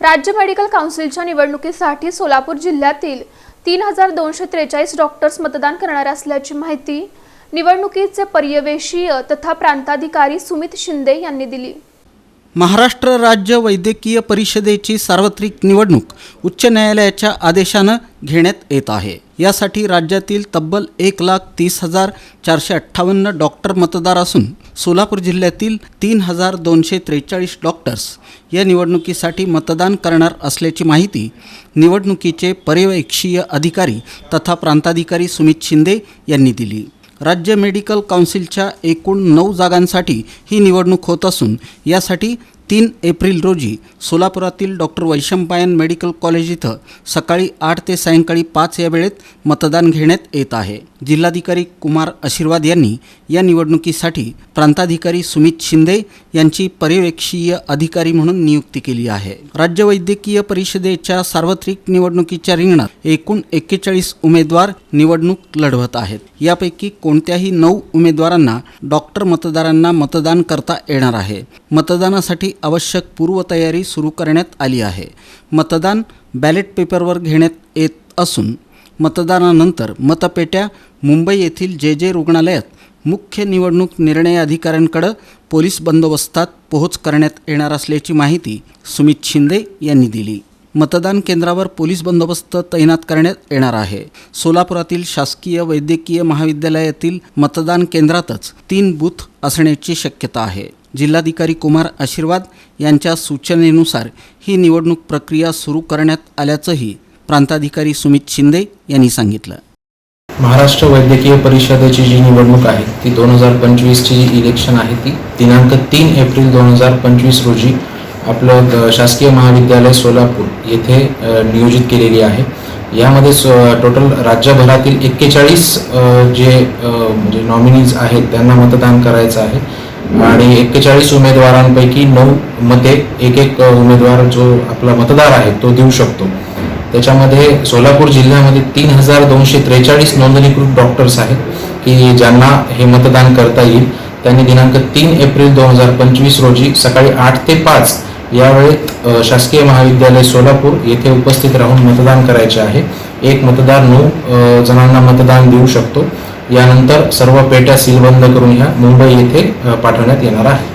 राज्य मेडिकल काउन्सिलच्या निवडणुकीसाठी सोलापूर जिल्ह्यातील तीन हजार दोनशे त्रेचाळीस डॉक्टर्स मतदान करणार असल्याची माहिती निवडणुकीचे पर्यवेशीय तथा प्रांताधिकारी सुमित शिंदे यांनी दिली. महाराष्ट्र राज्य वैद्यकीय परिषदेची सार्वत्रिक निवडणूक उच्च न्यायालयाच्या आदेशानं घेण्यात येत आहे. यासाठी राज्यातील तब्बल एक लाख तीस हजार चारशे अठ्ठावन्न डॉक्टर मतदार असून सोलापूर जिल्ह्यातील तीन हजार दोनशे त्रेचाळीस डॉक्टर्स या निवडणुकीसाठी मतदान करणार असल्याची माहिती निवडणुकीचे पर्यवेक्षीय अधिकारी तथा प्रांताधिकारी सुमित शिंदे यांनी दिली. राज्य मेडिकल काउन्सिलच्या एकूण नऊ जागांसाठी ही निवडणूक होत असून यासाठी तीन एप्रिल रोजी सोलापुरातील डॉक्टर वैशंपायन मेडिकल कॉलेज इथं सकाळी आठ ते सायंकाळी पाच या वेळेत मतदान घेण्यात येत आहे. जिल्हाधिकारी कुमार आशीर्वाद यांनी या निवडणुकीसाठी प्रांताधिकारी सुमित शिंदे यांची पर्यवेक्षीय अधिकारी म्हणून नियुक्ती केली आहे. राज्य वैद्यकीय परिषदेच्या सार्वत्रिक निवडणुकीच्या रिंगणात एकूण एक्केचाळीस उमेदवार निवडणूक लढवत आहेत. यापैकी कोणत्याही नऊ उमेदवारांना डॉक्टर मतदारांना मतदान करता येणार आहे. मतदानासाठी आवश्यक पूर्वतयारी सुरू करण्यात आली आहे. मतदान बॅलेट पेपरवर घेण्यात येत असून मतदानानंतर मतपेट्या मुंबई येथील जे जे रुग्णालयात मुख्य निवडणूक निर्णय अधिकाऱ्यांकडं पोलीस बंदोबस्तात पोहोच करण्यात येणार असल्याची माहिती सुमित शिंदे यांनी दिली. मतदान केंद्रावर पोलीस बंदोबस्त तैनात करण्यात येणार आहे. सोलापुरातील शासकीय वैद्यकीय महाविद्यालयातील मतदान केंद्रातच तीन बूथ असण्याची शक्यता आहे. जिल्हाधिकारी कुमार आशीर्वाद यांच्या सूचनेनुसार ही निवडणूक प्रक्रिया सुरू करण्यात आल्याचंही प्रांताधिकारी सुमित शिंदे यांनी सांगितलं. महाराष्ट्र वैद्यकीय परिषदेची जी निवडणूक आहे ती दोन हजार पंचवीसची जी इलेक्शन आहे ती दिनांक तीन एप्रिल दोन हजार पंचवीस रोजी आपलं द- शासकीय महाविद्यालय सोलापूर येथे नियोजित केलेली आहे. यामध्ये स टोटल राज्यभरातील एक्केचाळीस जे म्हणजे नॉमिनीज आहेत त्यांना मतदान करायचं आहे. आणि एक्केचाळीस उमेदवारांपैकी नऊ मते एक एक उमेदवार जो आपला मतदार आहे तो देऊ शकतो. त्याच्यामध्ये सोलापूर जिल्ह्यामध्ये तीन हजार दोनशे त्रेचाळीस नोंदणीकृत डॉक्टर्स आहेत की ज्यांना हे मतदान करता येईल. त्यांनी दिनांक तीन एप्रिल दोन हजार पंचवीस रोजी सकाळी आठ ते पाच या वेळेत शासकीय महाविद्यालय सोलापूर येथे उपस्थित राहून मतदान करायचे आहे. एक मतदार नऊ जणांना मतदान देऊ शकतो. यानंतर सर्व पेट्या सीलबंद करून ह्या मुंबई येथे पाठवण्यात येणार आहे.